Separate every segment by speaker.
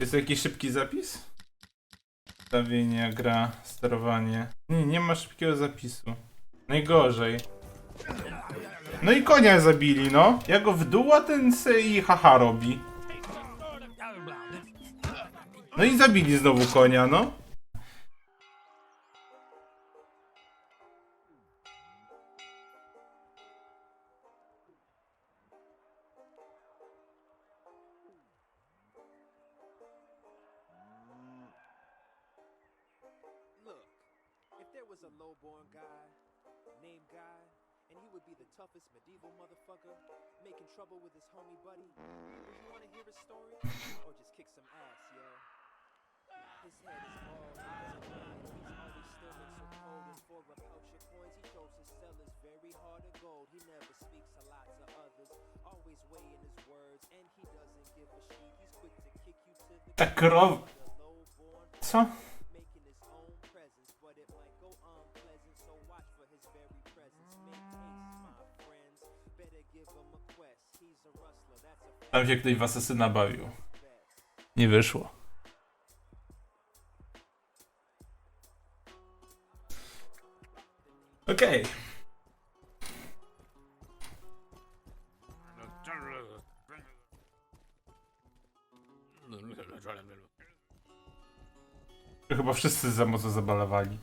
Speaker 1: Jest jakiś szybki zapis? Stawienie, gra, sterowanie. Nie, nie ma szybkiego zapisu. Najgorzej. No i konia zabili, no. Ja go w dół, a ten se i haha robi. No i zabili znowu konia, no.
Speaker 2: Would be the toughest medieval motherfucker, making trouble with his homie buddy, would you want to hear his story? Or just kick some ass, yo? His head is bald, he doesn't mind, he's always so cold, and for a coins, he shows his sellers very hard of gold. He never speaks a lot to others, always weighing his words, and he doesn't give a shit. He's quick to kick you to the
Speaker 1: Tak row...
Speaker 2: the lowborn
Speaker 1: Co?
Speaker 2: making
Speaker 1: Tam się ktoś w asesyna bawił. Nie wyszło. Okej. To Chyba wszyscy za mocno zabalowali.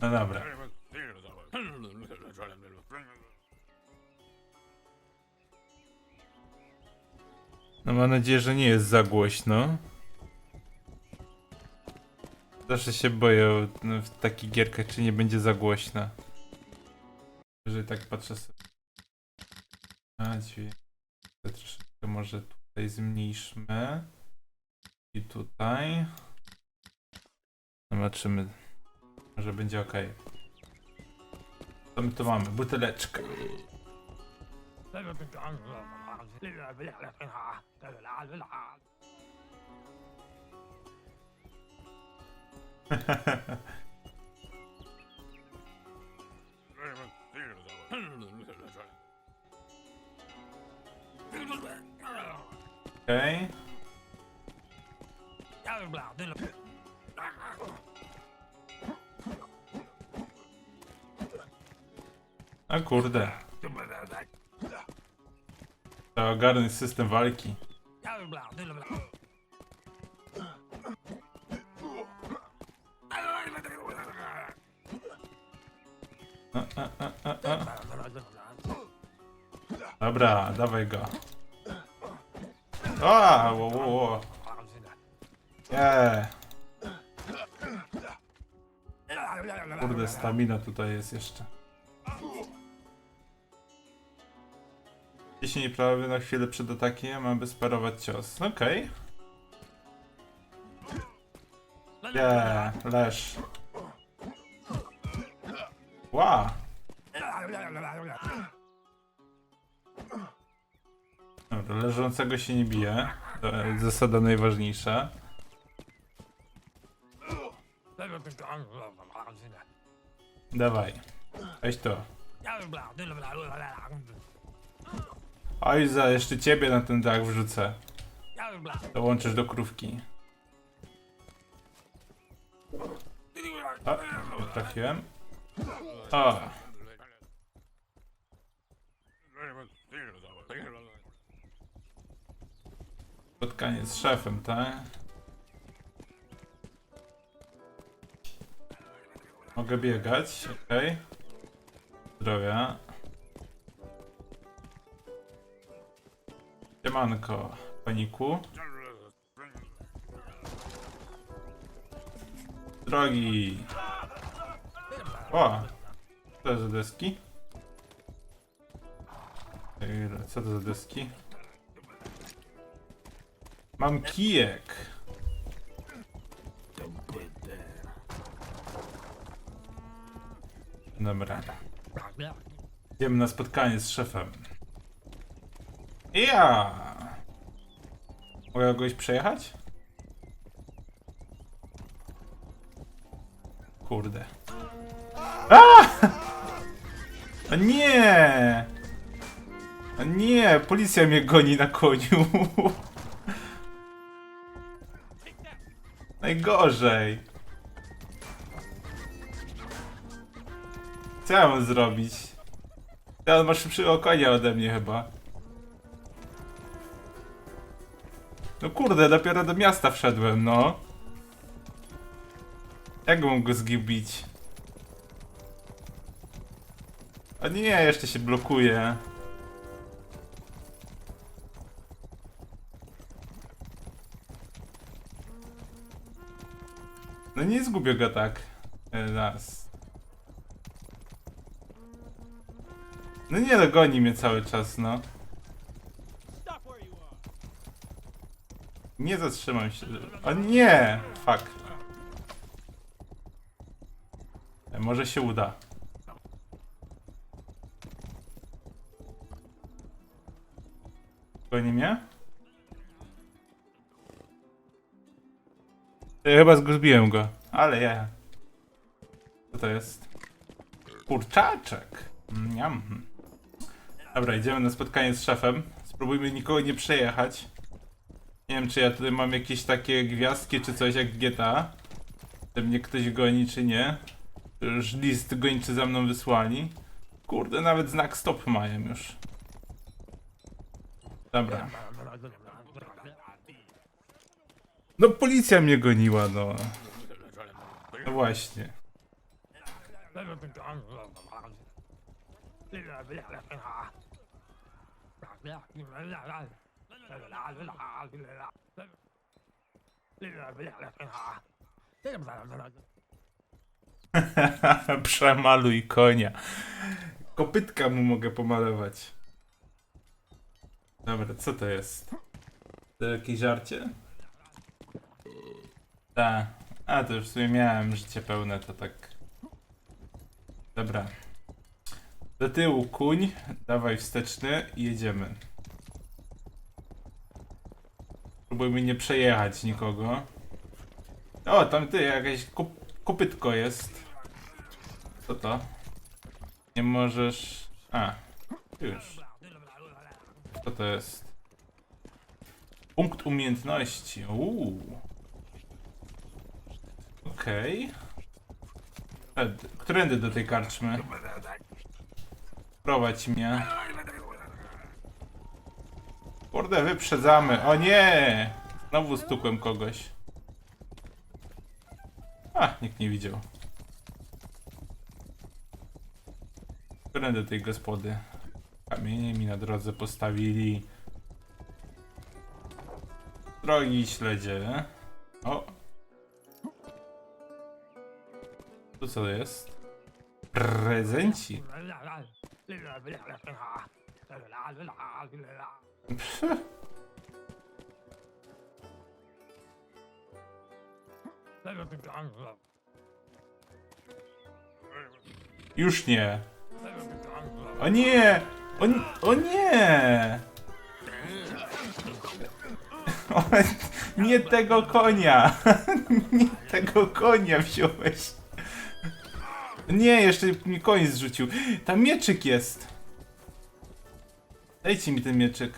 Speaker 1: No dobra. No mam nadzieję, że nie jest za głośno. Zawsze się boję no, w takich gierkach, czy nie będzie za głośno. Jeżeli tak patrzę sobie. A, troszeczkę może tutaj zmniejszmy. I tutaj. Zobaczymy. Może będzie ok. Co my tu mamy? Buteleczka. Okej. A kurde. To ogarnąć system walki. Dobra, dawaj go. A, wo, wo, wo. Nie. Kurde, stamina tutaj jest jeszcze. Jeśli nie prawie na chwilę przed atakiem, aby sparować cios. Okej. Nie, leż. Ła! Dobra, leżącego się nie bije. To jest zasada najważniejsza. Dawaj. Weź to. Oj, za jeszcze ciebie na ten dach wrzucę. Dołączysz do krówki. A, trafiłem. O, spotkanie z szefem, tak? Mogę biegać, okej. Zdrowia. Siemanko, paniku. Drogi. O! Co to za deski? Ej, Co to za deski? Mam kijek. Dobra. Idziemy na spotkanie z szefem. Ja! Mogę kogoś przejechać? Kurde. A! Nie! A nie, policja mnie goni na koniu. Najgorzej. Co ja mam zrobić? Ja on ma szybszego konia ode mnie chyba. No kurde, dopiero do miasta wszedłem, no. Jak mam go zgubić? A nie, jeszcze się blokuje. No nie zgubię go tak. E, Raz. No nie no, goni mnie cały czas, no. Nie zatrzymam się. O nie! Fuck. E, Może się uda. Goni mnie? Ja chyba zgubiłem go. Ale ja. Co to jest? Kurczaczek. Miam. Dobra, idziemy na spotkanie z szefem. Spróbujmy nikogo nie przejechać. Nie wiem, czy ja tutaj mam jakieś takie gwiazdki, czy coś jak GTA. Czy mnie ktoś goni, czy nie. To Już list gończy za mną wysłali. Kurde, nawet znak stop mają już. Dobra. No policja mnie goniła, no. No właśnie. Przemaluj konia. Kopytka mu mogę pomalować. Dobra, co to jest? To jakieś żarcie? Tak. A, to już w sumie miałem życie pełne, to tak. Dobra. Do tyłu kuń, dawaj wsteczny i jedziemy. Próbujmy nie przejechać nikogo. O, tam ty, jakieś kup kopytko jest. Co to? Nie możesz... A, już. Co to jest? Punkt umiejętności. Uuu. Okej. Okay. Którędy do tej karczmy? Prowadź mnie. Kurde, wyprzedzamy. O nie! Znowu stukłem kogoś. A, nikt nie widział. Którędy do tej gospody? Kamienie mi na drodze postawili. Drogi śledzie. O! Tu co jest? Prezenci. Już nie. O nie! O, o nie! O, nie tego konia! Nie tego konia wziąłeś. Nie, jeszcze mi koń zrzucił. Tam mieczyk jest. Dajcie mi ten mieczyk.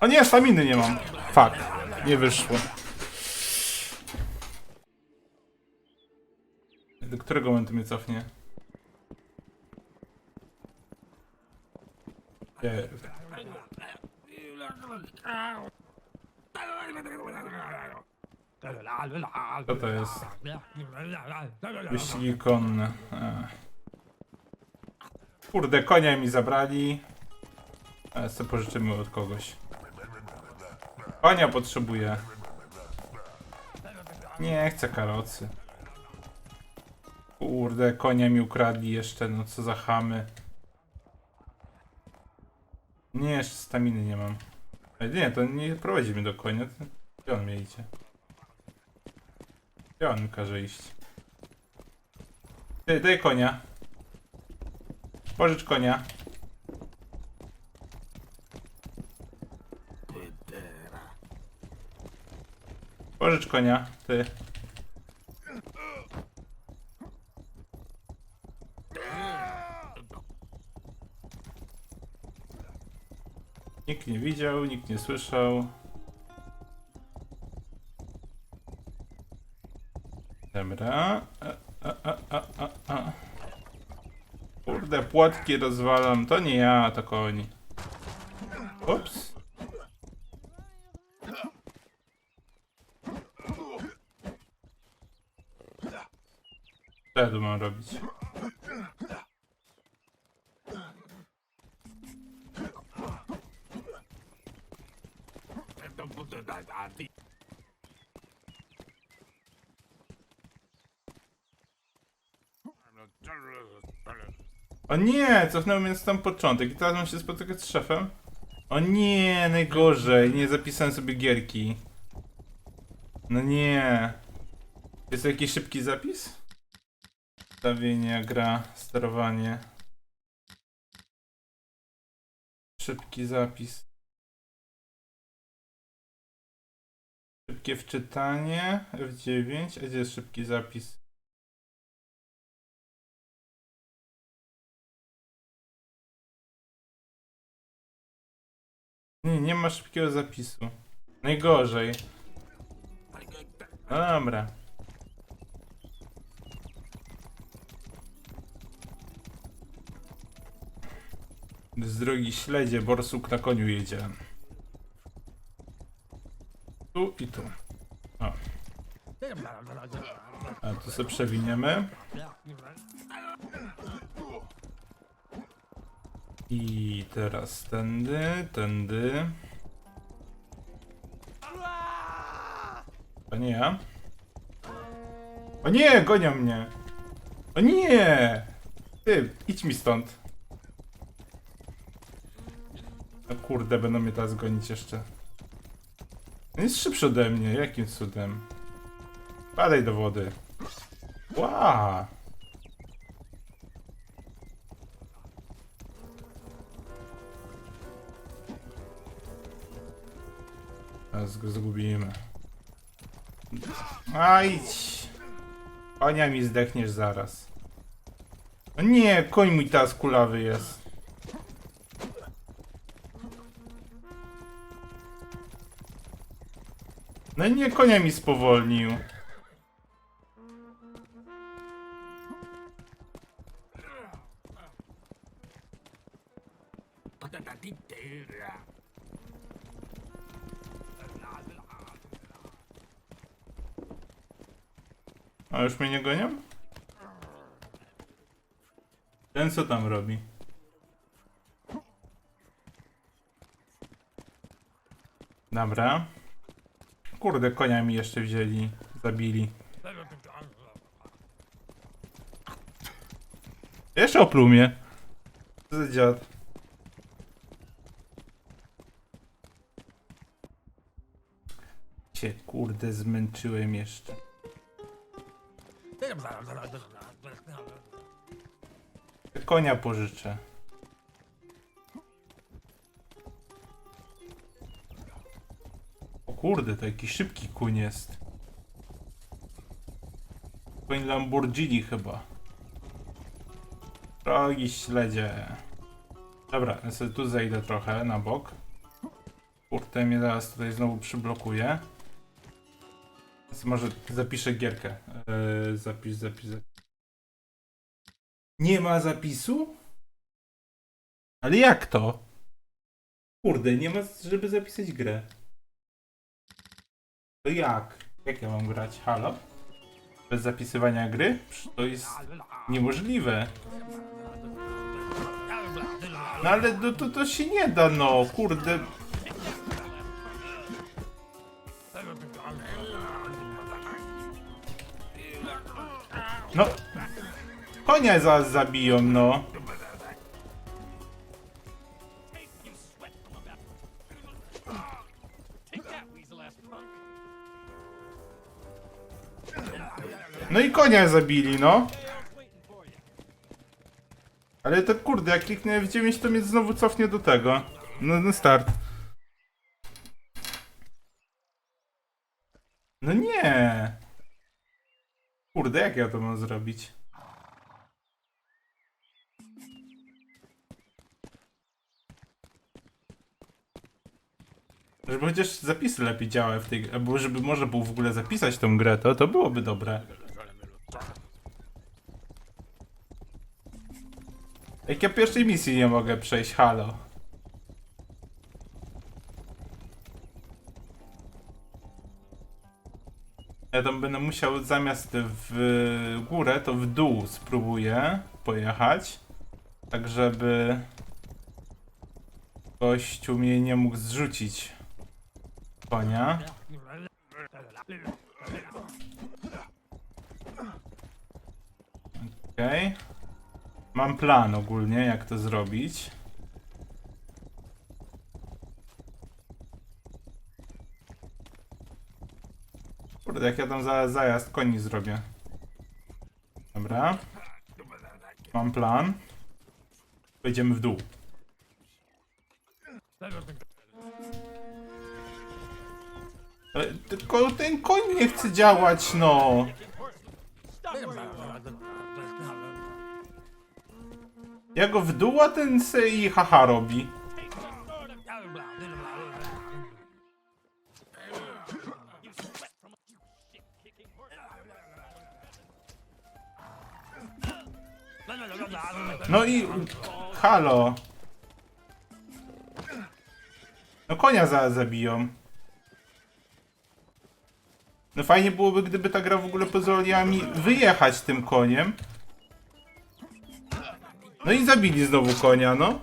Speaker 1: O nie, staminy nie mam. Fuck. Nie wyszło. Do którego momentu mnie cofnie? Nie. Co to jest? Wyścigi konne. Ech. Kurde, konia mi zabrali. Ale sobie pożyczymy od kogoś. Konia potrzebuję. Nie chcę karocy. Kurde, konia mi ukradli jeszcze, no co za chamy. Nie, jeszcze staminy nie mam. Nie, to nie prowadzi mnie do konia. Gdzie on mnie idzie? Gdzie on mi każe iść? Ty, daj konia. Pożycz konia. Pożycz konia, ty. Nikt nie widział, nikt nie słyszał. Dobra. A, a, a, a, a. Kurde, płotki rozwalam. To nie ja, to koni. Ups. Ja tu mam robić? O nie, cofnął mnie sam początek i teraz mam się spotykać z szefem? O nie, najgorzej, nie zapisałem sobie gierki. No nie. Jest jakiś szybki zapis? Stawienie, gra, sterowanie. Szybki zapis. Szybkie wczytanie, F9, a gdzie jest szybki zapis? Nie, nie ma szybkiego zapisu. Najgorzej. No. Z drogi śledzie, borsuk na koniu jedzie. Tu i tu. O. A tu sobie przewiniemy. I teraz tędy, tędy. To nie ja. O nie, gonią mnie. O nie! Ty, idź mi stąd. No kurde, będą mnie teraz gonić jeszcze. On jest szybszy ode mnie, jakim cudem? Padaj do wody. Ła! Teraz go zgubimy. A idź! Konia mi zdechniesz zaraz. O nie, koń mój teraz kulawy jest. No i nie, konia mi spowolnił. A już mnie nie gonią? Ten co tam robi? Dobra. Kurde, konia mi jeszcze wzięli, zabili. Jeszcze opluł mnie. Co za dziad. Cię kurde zmęczyłem jeszcze. Konia pożyczę. Kurde, to jakiś szybki kuń jest. Koń Lamborghini chyba. Drogi śledzie. Dobra, ja sobie tu zejdę trochę na bok. Kurde, mnie zaraz tutaj znowu przyblokuje. Więc może zapiszę gierkę. Eee, zapisz, zapisz. Nie ma zapisu? Ale jak to? Kurde, nie ma, żeby zapisać grę. To jak? Jak ja mam grać? Halo? Bez zapisywania gry? To jest niemożliwe. No ale to, to, to się nie da, no. Kurde. No. Konia zaraz zabiją, no. No i konia zabili, no. Ale to kurde, jak kliknę F9, to mnie znowu cofnie do tego. No, no start. No nie! Kurde, jak ja to mam zrobić? Żeby chociaż zapisy lepiej działały w tej albo żeby można było w ogóle zapisać tą grę, to, to byłoby dobre. Jak ja pierwszej misji nie mogę przejść, halo. Ja tam będę musiał zamiast w górę, to w dół spróbuję pojechać. Tak, żeby gościu mnie nie mógł zrzucić konia. Okej. Mam plan ogólnie, jak to zrobić. Kurde, jak ja tam za, zajazd koni zrobię. Dobra. Mam plan. Wejdziemy w dół. Tylko ten koń nie chce działać, no. Ja go w dół, ten se i haha robi. No i halo. No konia za, zabiją. No fajnie byłoby, gdyby ta gra w ogóle pozwoliła mi wyjechać tym koniem. No i zabili znowu konia, no.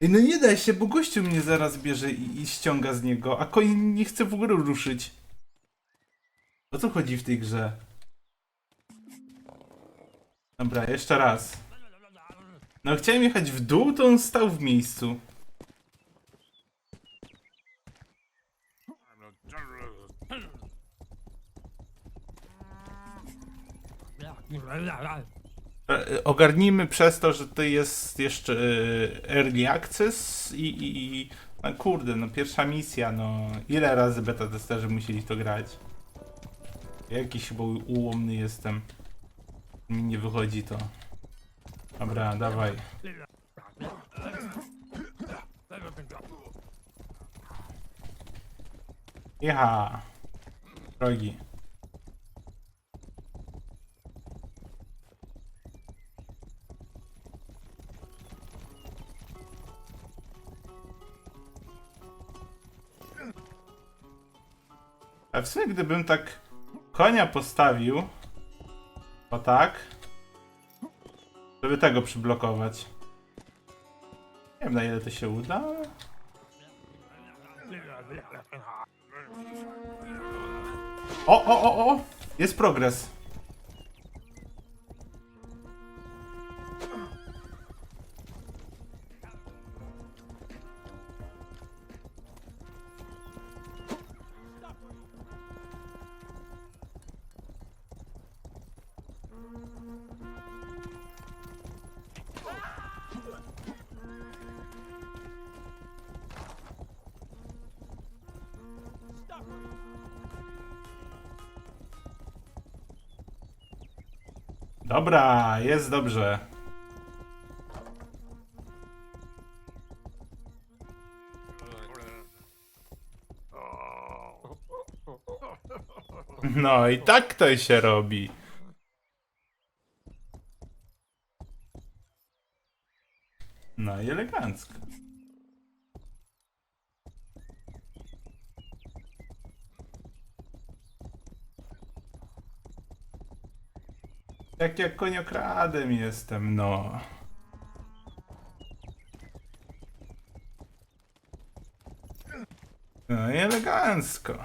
Speaker 1: I no nie da się, bo gościu mnie zaraz bierze i, i ściąga z niego, a koń nie chce w ogóle ruszyć. O co chodzi w tej grze? Dobra, jeszcze raz. No chciałem jechać w dół, to on stał w miejscu. Ogarnijmy przez to, że to jest jeszcze e, early access i, i, i no kurde, no pierwsza misja, no ile razy beta testerzy musieli to grać? Jakiś chyba ułomny jestem. Mi nie wychodzi to. Dobra, dawaj. Jecha. Drogi. W sumie gdybym tak konia postawił, o tak, żeby tego przyblokować. Nie wiem na ile to się uda. O, o, o, o! Jest progres. Dobra, jest dobrze. No i tak to się robi. No i elegancko. Jak ja koniokradem jestem, no. No i elegancko.